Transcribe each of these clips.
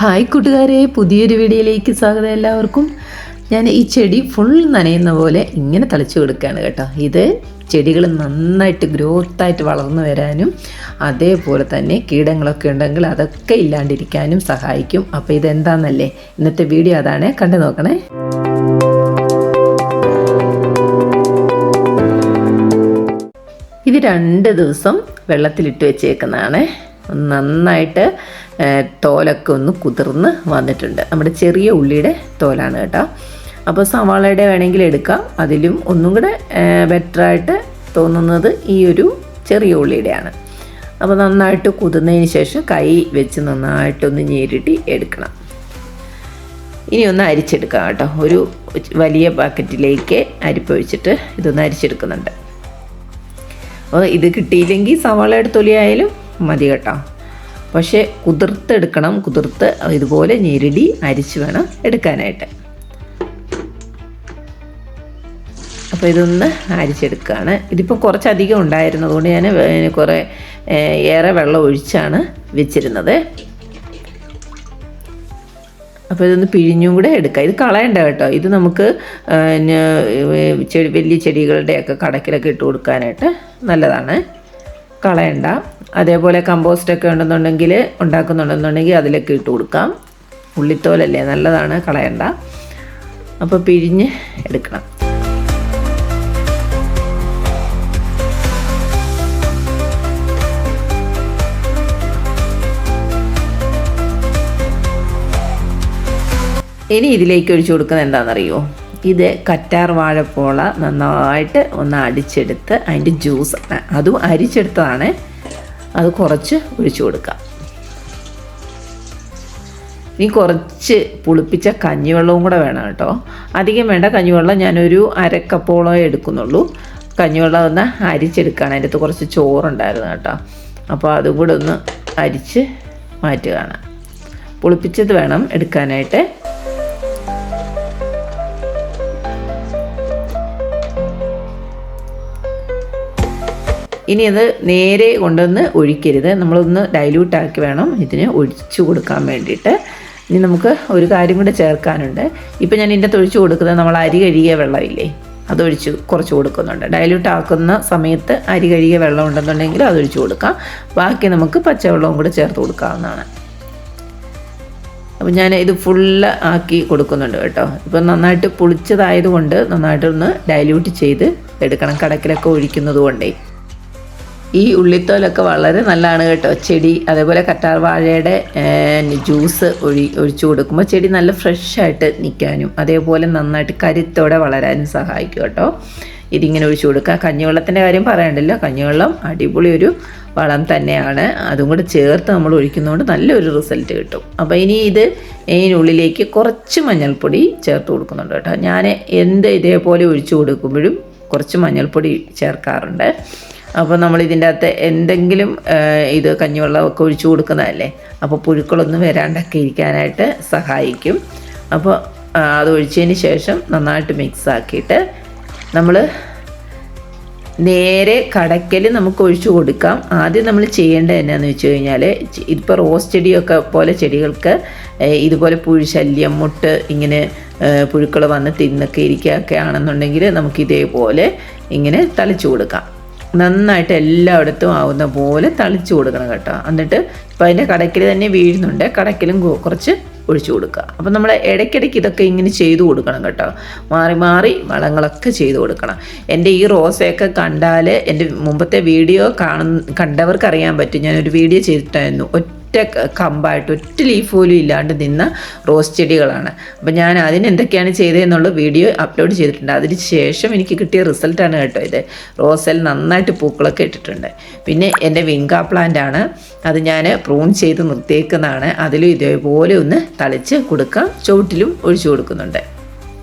Hi കൂട്ടുകാരെ പുതിയൊരു വീഡിയോയിലേക്ക് സ്വാഗതം എല്ലാവർക്കും. ഞാൻ ഈ ചെടി ഫുൾ നനയുന്ന പോലെ ഇങ്ങനെ തളിച്ചു കൊടുക്കുകയാണ് കേട്ടോ. ഇത് ചെടികൾ നന്നായിട്ട് ഗ്രോത്തായിട്ട് വളർന്നു വരാനും അതേപോലെ തന്നെ കീടങ്ങളൊക്കെ ഉണ്ടെങ്കിൽ അതൊക്കെ ഇല്ലാണ്ടിരിക്കാനും സഹായിക്കും. അപ്പോൾ ഇതെന്താണെന്നല്ലേ ഇന്നത്തെ വീഡിയോ അതാണ്. കണ്ടു നോക്കണേ. ഇത് രണ്ട് ദിവസം വെള്ളത്തിലിട്ട് വെച്ചേക്കുന്നതാണ്. നന്നായിട്ട് തോലൊക്കെ ഒന്ന് കുതിർന്ന് വന്നിട്ടുണ്ട്. നമ്മുടെ ചെറിയ ഉള്ളിയുടെ തോലാണ് കേട്ടോ. അപ്പോൾ സവാളയുടെ വേണമെങ്കിൽ എടുക്കാം. അതിലും ഒന്നും കൂടെ ബെറ്ററായിട്ട് തോന്നുന്നത് ഈ ഒരു ചെറിയ ഉള്ളിയുടെയാണ്. അപ്പോൾ നന്നായിട്ട് കുതിർന്നതിന് ശേഷം കൈ വെച്ച് നന്നായിട്ടൊന്ന് ഞേരിട്ടി എടുക്കണം. ഇനി ഒന്ന് അരിച്ചെടുക്കാം കേട്ടോ. ഒരു വലിയ ബക്കറ്റിലേക്ക് അരിപ്പൊഴിച്ചിട്ട് ഇതൊന്ന് അരിച്ചെടുക്കുന്നുണ്ട്. അപ്പോൾ ഇത് കിട്ടിയില്ലെങ്കിൽ സവാളയുടെ തൊലിയായാലും മതി കേട്ടോ. പക്ഷേ കുതിർത്തെടുക്കണം കുതിർത്ത് ഇതുപോലെ ഞെരുടി അരിച്ച് വേണം എടുക്കാനായിട്ട്. അപ്പോൾ ഇതൊന്ന് അരിച്ചെടുക്കുകയാണ് ഇതിപ്പോൾ കുറച്ചധികം ഉണ്ടായിരുന്നതുകൊണ്ട് ഞാൻ കുറേ ഏറെ വെള്ളം ഒഴിച്ചാണ് വെച്ചിരുന്നത്. അപ്പോൾ ഇതൊന്ന് പിഴിഞ്ഞും കൂടെ എടുക്കാം. ഇത് കളയണ്ട കേട്ടോ. ഇത് നമുക്ക് ചെടി വലിയ ചെടികളുടെയൊക്കെ കടക്കിലൊക്കെ ഇട്ട് കൊടുക്കാനായിട്ട് നല്ലതാണ്. കളയണ്ട. അതേപോലെ കമ്പോസ്റ്റൊക്കെ ഉണ്ടെന്നുണ്ടെങ്കിൽ ഉണ്ടാക്കുന്നുണ്ടെന്നുണ്ടെങ്കിൽ അതിലൊക്കെ ഇട്ട് കൊടുക്കാം. ഉള്ളിത്തോലല്ലേ നല്ലതാണ് കളയണ്ട. അപ്പോൾ പിഴിഞ്ഞ് എടുക്കണം. ഇനി ഇതിലേക്ക് ഒഴിച്ചു കൊടുക്കുന്നത് എന്താണെന്നറിയോ? ഇത് കറ്റാർ വാഴപ്പോള നന്നായിട്ട് ഒന്ന് അടിച്ചെടുത്ത് അതിന്റെ ജ്യൂസ് അതും അരിച്ചെടുത്തതാണ്. അത് കുറച്ച് ഒഴിച്ചു കൊടുക്കാം. ഇനി കുറച്ച് പുളിപ്പിച്ച കഞ്ഞിവെള്ളവും കൂടെ വേണം കേട്ടോ. അധികം വേണ്ട കഞ്ഞിവെള്ളം ഞാനൊരു അരക്കപ്പോളം എടുക്കുന്നുള്ളൂ. കഞ്ഞിവെള്ളം ഒന്ന് അരിച്ചെടുക്കുകയാണ്. അതിന്റെ അകത്ത് കുറച്ച് ചോറുണ്ടായിരുന്നു കേട്ടോ. അപ്പോൾ അതും കൂടെ ഒന്ന് അരിച്ച് മാറ്റുകയാണ്. പുളിപ്പിച്ചത് വേണം എടുക്കാനായിട്ട്. ഇനി അത് നേരെ കൊണ്ടുവന്ന് ഒഴിക്കരുത്. നമ്മളൊന്ന് ഡൈല്യൂട്ട് ആക്കി വേണം ഇതിന് ഒഴിച്ചു കൊടുക്കാൻ വേണ്ടിയിട്ട്. ഇനി നമുക്ക് ഒരു കാര്യം കൂടെ ചേർക്കാനുണ്ട്. ഇപ്പം ഞാൻ ഇതിന്റെ തൊഴിച്ചു കൊടുക്കുന്നത് നമ്മൾ അരി കഴുകിയ വെള്ളമില്ലേ? അതൊഴിച്ച് കുറച്ച് കൊടുക്കുന്നുണ്ട്. ഡൈല്യൂട്ട് ആക്കുന്ന സമയത്ത് അരി കഴുകിയ വെള്ളം ഉണ്ടെന്നുണ്ടെങ്കിൽ അതൊഴിച്ച് കൊടുക്കാം. ബാക്കി നമുക്ക് പച്ചവെള്ളവും കൂടെ ചേർത്ത് കൊടുക്കാവുന്നതാണ്. അപ്പം ഞാൻ ഇത് ഫുള്ള് ആക്കി കൊടുക്കുന്നുണ്ട് കേട്ടോ. ഇപ്പം നന്നായിട്ട് പുളിച്ചതായതുകൊണ്ട് നന്നായിട്ടൊന്ന് ഡൈല്യൂട്ട് ചെയ്ത് എടുക്കണം. കടക്കിലൊക്കെ ഒഴിക്കുന്നത് കൊണ്ടേ. ഈ ഉള്ളിത്തോലൊക്കെ വളരെ നല്ലതാണ് കേട്ടോ. ചെടി അതേപോലെ കറ്റാർ വാഴയുടെ ജ്യൂസ് ഒഴി ഒഴിച്ചു കൊടുക്കുമ്പോൾ ചെടി നല്ല ഫ്രഷായിട്ട് നിൽക്കാനും അതേപോലെ നന്നായിട്ട് കരുത്തോടെ വളരാനും സഹായിക്കും കേട്ടോ. ഇതിങ്ങനെ ഒഴിച്ചു കൊടുക്കുക. കഞ്ഞിവെള്ളത്തിന്റെ കാര്യം പറയണ്ടല്ലോ. കഞ്ഞിവെള്ളം അടിപൊളി ഒരു വളം തന്നെയാണ്. അതും കൂടെ ചേർത്ത് നമ്മൾ ഒഴിക്കുന്നതുകൊണ്ട് നല്ലൊരു റിസൾട്ട് കിട്ടും. അപ്പോൾ ഇനി ഇത് ഇതിനുള്ളിലേക്ക് കുറച്ച് മഞ്ഞൾപ്പൊടി ചേർത്ത് കൊടുക്കുന്നുണ്ട് കേട്ടോ. ഞാൻ എന്ത് ഇതേപോലെ ഒഴിച്ചു കൊടുക്കുമ്പോഴും കുറച്ച് മഞ്ഞൾപ്പൊടി ചേർക്കാറുണ്ട്. അപ്പോൾ നമ്മൾ ഇതിന്റെ അകത്ത് എന്തെങ്കിലും ഇത് കഞ്ഞിവെള്ളമൊക്കെ ഒഴിച്ചു കൊടുക്കുന്നതല്ലേ? അപ്പോൾ പുഴുക്കളൊന്നും വരാണ്ടൊക്കെ ഇരിക്കാനായിട്ട് സഹായിക്കും. അപ്പോൾ അതൊഴിച്ചതിന് ശേഷം നന്നായിട്ട് മിക്സ് ആക്കിയിട്ട് നമ്മൾ നേരെ കടക്കൽ നമുക്ക് ഒഴിച്ചു കൊടുക്കാം. ആദ്യം നമ്മൾ ചെയ്യേണ്ടത് എന്നാന്ന് വെച്ച് കഴിഞ്ഞാൽ ഇപ്പോൾ റോസ് ചെടിയൊക്കെ പോലെ ചെടികൾക്ക് ഇതുപോലെ പുഴു ശല്യം മുട്ട് ഇങ്ങനെ പുഴുക്കൾ വന്ന് തിന്നൊക്കെ ഇരിക്കുകയൊക്കെ ആണെന്നുണ്ടെങ്കിൽ നമുക്ക് ഇതേപോലെ ഇങ്ങനെ തളിച്ചു കൊടുക്കാം. നന്നായിട്ട് എല്ലായിടത്തും ആവുന്ന പോലെ തളിച്ചു കൊടുക്കണം കേട്ടോ. എന്നിട്ട് ഇപ്പോൾ അതിന്റെ കടക്കിൽ തന്നെ വീഴുന്നുണ്ട്. കടക്കിലും കുറച്ച് ഒഴിച്ചു കൊടുക്കുക. അപ്പം നമ്മൾ ഇടയ്ക്കിടയ്ക്ക് ഇതൊക്കെ ഇങ്ങനെ ചെയ്തു കൊടുക്കണം കേട്ടോ. മാറി മാറി വളങ്ങളൊക്കെ ചെയ്തു കൊടുക്കണം. എന്റെ ഈ റോസയൊക്കെ കണ്ടാൽ എന്റെ മുമ്പത്തെ വീഡിയോ കാണുന്ന കണ്ടവർക്ക് അറിയാൻ പറ്റും. ഞാനൊരു വീഡിയോ ചെയ്തിട്ടായിരുന്നു. ഒറ്റ കമ്പായിട്ട് ഒറ്റ ലീഫ് പോലും ഇല്ലാണ്ട് നിന്ന റോസ് ചെടികളാണ്. അപ്പം ഞാൻ അതിന് എന്തൊക്കെയാണ് ചെയ്തതെന്നുള്ള വീഡിയോ അപ്ലോഡ് ചെയ്തിട്ടുണ്ട്. അതിന് ശേഷം എനിക്ക് കിട്ടിയ റിസൾട്ടാണ് കേട്ടോ ഇത്. റോസൽ നന്നായിട്ട് പൂക്കളൊക്കെ ഇട്ടിട്ടുണ്ട്. പിന്നെ എന്റെ വിങ്ക പ്ലാന്റ് ആണ്. അത് ഞാൻ പ്രൂൺ ചെയ്ത് നിർത്തിയേക്കുന്നതാണ്. അതിലും ഇതേപോലെ ഒന്ന് തളിച്ച് കൊടുക്കാം. ചുവട്ടിലും ഒഴിച്ചു കൊടുക്കുന്നുണ്ട്.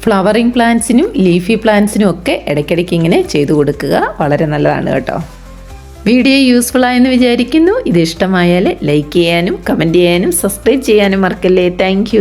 ഫ്ലവറിങ് പ്ലാന്റ്സിനും ലീഫി പ്ലാന്റ്സിനും ഒക്കെ ഇടയ്ക്കിടയ്ക്ക് ഇങ്ങനെ ചെയ്തു കൊടുക്കുക വളരെ നല്ലതാണ് കേട്ടോ. വീഡിയോ യൂസ്ഫുൾ ആയെന്ന് വിചാരിക്കുന്നു. ഇത് ഇഷ്ടമായാൽ ലൈക്ക് ചെയ്യാനും കമന്റ് ചെയ്യാനും സബ്സ്ക്രൈബ് ചെയ്യാനും മറക്കല്ലേ. താങ്ക്